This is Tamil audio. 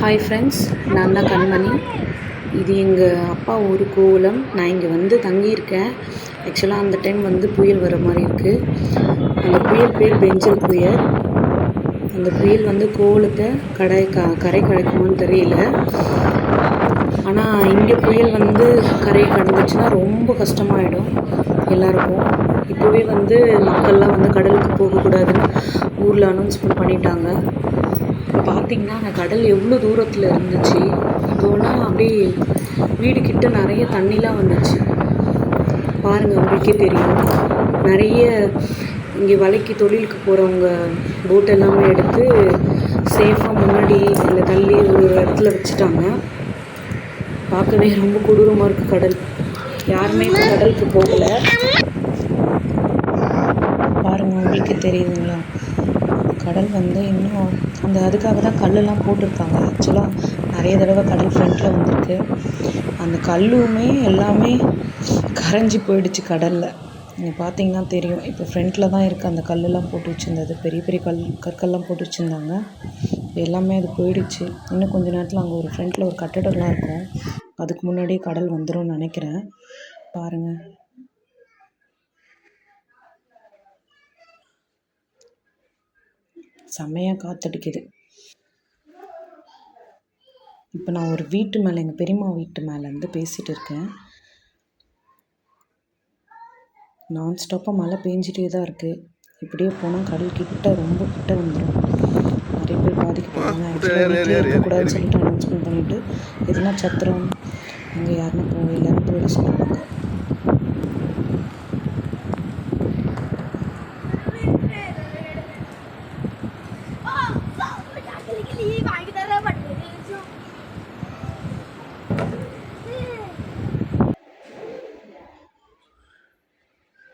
ஹாய் ஃப்ரெண்ட்ஸ் நான் தான் கண்மணி. இது எங்கள் அப்பா ஊர் கோவலம். நான் இங்கே வந்து தங்கியிருக்கேன். ஆக்சுவலாக அந்த டைம் வந்து புயல் வர மாதிரி இருக்குது அந்த புயல் பேர் பெஞ்சல் புயல். அந்த புயல் வந்து கோவலத்தை கடை க கரை கடைக்குமான்னு தெரியல. ஆனால் இங்கே புயல் வந்து கரை கடந்துச்சுன்னா ரொம்ப கஷ்டமாயிடும் எல்லாருக்கும். இப்போவே வந்து மக்கள்லாம் வந்து கடலுக்கு போகக்கூடாதுன்னு ஊரில் அனௌன்ஸ்மெண்ட் பண்ணிட்டாங்க. பார்த்திங்கன்னா அந்த கடல் எவ்வளோ தூரத்தில் இருந்துச்சு? இப்போலாம் அப்படியே வீடு கிட்ட நிறைய தண்ணிலாம் வந்துச்சு. பாருங்கள் உங்களுக்கே தெரியும். நிறைய இங்கே வலைக்கு தொழிலுக்கு போகிறவங்க போட் எல்லாமே எடுத்து சேஃபாக முன்னாடி இல்லை தள்ளி ஒரு இடத்துல வச்சுட்டாங்க. பார்க்கவே ரொம்ப கொடூரமாக இருக்குது கடல். யாருமே இப்போ கடலுக்கு போகலை. பாருங்கள் உங்களுக்கு தெரியுதுங்களா? கடல் வந்து இன்னும் அந்த அதுக்காக தான் கல்லெல்லாம் போட்டிருக்காங்க. ஆக்சுவலாக நிறைய தடவை கடல் ஃப்ரண்ட்டில் வந்திருக்கு. அந்த கல்லுமே எல்லாமே கரைஞ்சி போயிடுச்சு கடலில். நீங்கள் பார்த்தீங்கன்னா தெரியும். இப்போ ஃப்ரண்ட்டில் தான் இருக்குது அந்த கல்லெல்லாம் போட்டு வச்சுருந்தது. பெரிய பெரிய கல் கற்கள்லாம் போட்டு வச்சுருந்தாங்க. எல்லாமே அது போயிடுச்சு. இன்னும் கொஞ்ச நேரத்தில் அங்கே ஒரு ஃப்ரண்ட்டில் ஒரு கட்டடம்லாம் இருக்கும். அதுக்கு முன்னாடியே கடல் வந்துடும் நினைக்கிறேன். பாருங்கள் செம்மையாக காற்றடிக்குது இப்போ நான் ஒரு வீட்டு மேலே எங்கள் பெரியம்மா வீட்டு மேலேருந்து பேசிகிட்டு இருக்கேன். நான் ஸ்டாப்பாக மழை பெஞ்சிட்டே தான் இருக்குது இப்படியே போனால் கடல் கிட்ட ரொம்ப கிட்ட வந்துடும் நிறைய பேர் பாதிக்கப்படுவாங்க இருக்கக்கூடாதுன்னு சொல்லிட்டு அனௌன்ஸ்மெண்ட் பண்ணிவிட்டு எதுனா சத்திரம் அங்கே யாருன்னா போ எல்லாரும் போயிட சொல்லுவாங்க.